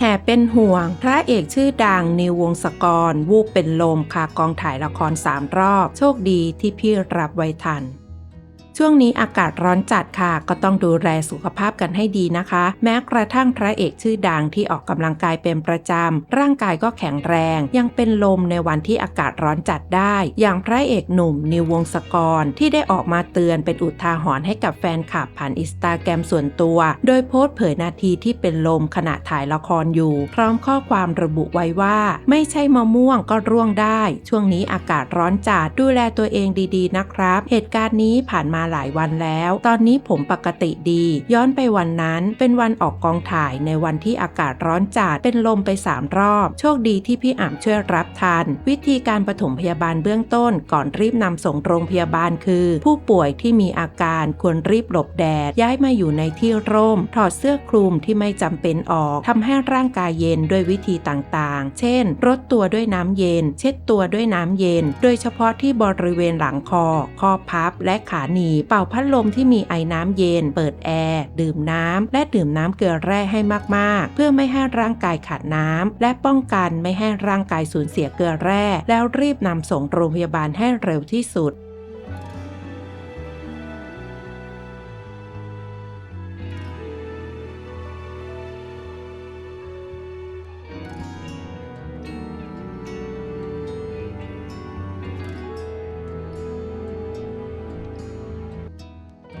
แห่เป็นห่วง พระเอกชื่อดังนิววงศกร วูบเป็นลมคากองถ่ายละครสามรอบ โชคดีที่พี่รับไว้ทัน ช่วงนี้อากาศร้อนจัดค่ะ ก็ต้องดูแลสุขภาพกันให้ดีนะคะ แม้กระทั่งพระเอกชื่อดังที่ออกกำลังกายเป็นประจำ ร่างกายก็แข็งแรง ยังเป็นลมในวันที่อากาศร้อนจัดได้ อย่างพระเอกหนุ่มนิววงศกรที่ได้ออกมาเตือนเป็นอุทาหรณ์ให้กับแฟนคลับผ่านอินสตาแกรมส่วนตัว โดยโพสต์เผยนาทีที่เป็นลมขณะถ่ายละครอยู่ พร้อมข้อความระบุไว้ว่า ไม่ใช่มะม่วงก็ร่วงได้ ช่วงนี้อากาศร้อนจัดดูแลตัวเองดีๆนะครับ เหตุการณ์นี้ผ่านมาหลายวันแล้ว ตอนนี้ผมปกติดี ย้อนไปวันนั้นเป็นวันออกกองถ่ายในวันที่อากาศร้อนจัดเป็นลมไปสามรอบ โชคดีที่พี่อ่ำช่วยรับทัน วิธีการปฐมพยาบาลเบื้องต้นก่อนรีบนำส่งโรงพยาบาลคือ ผู้ป่วยที่มีอาการควรรีบหลบแดด ย้ายมาอยู่ในที่ร่ม ถอดเสื้อคลุมที่ไม่จำเป็นออกทำให้ร่างกายเย็นด้วยวิธีต่างๆ เช่น รดตัวด้วยน้ำเย็น เช็ดตัวด้วยน้ำเย็น โดยเฉพาะที่บริเวณหลังคอ ข้อพับและขาหนีบเป่าพัดลมที่มีไอน้ำเย็น เปิดแอร์ ดื่มน้ำ และดื่มน้ำเกลือแร่ให้มากๆ เพื่อไม่ให้ร่างกายขาดน้ำ และป้องกันไม่ให้ร่างกายสูญเสียเกลือแร่ แล้วรีบนำส่งโรงพยาบาลให้เร็วที่สุด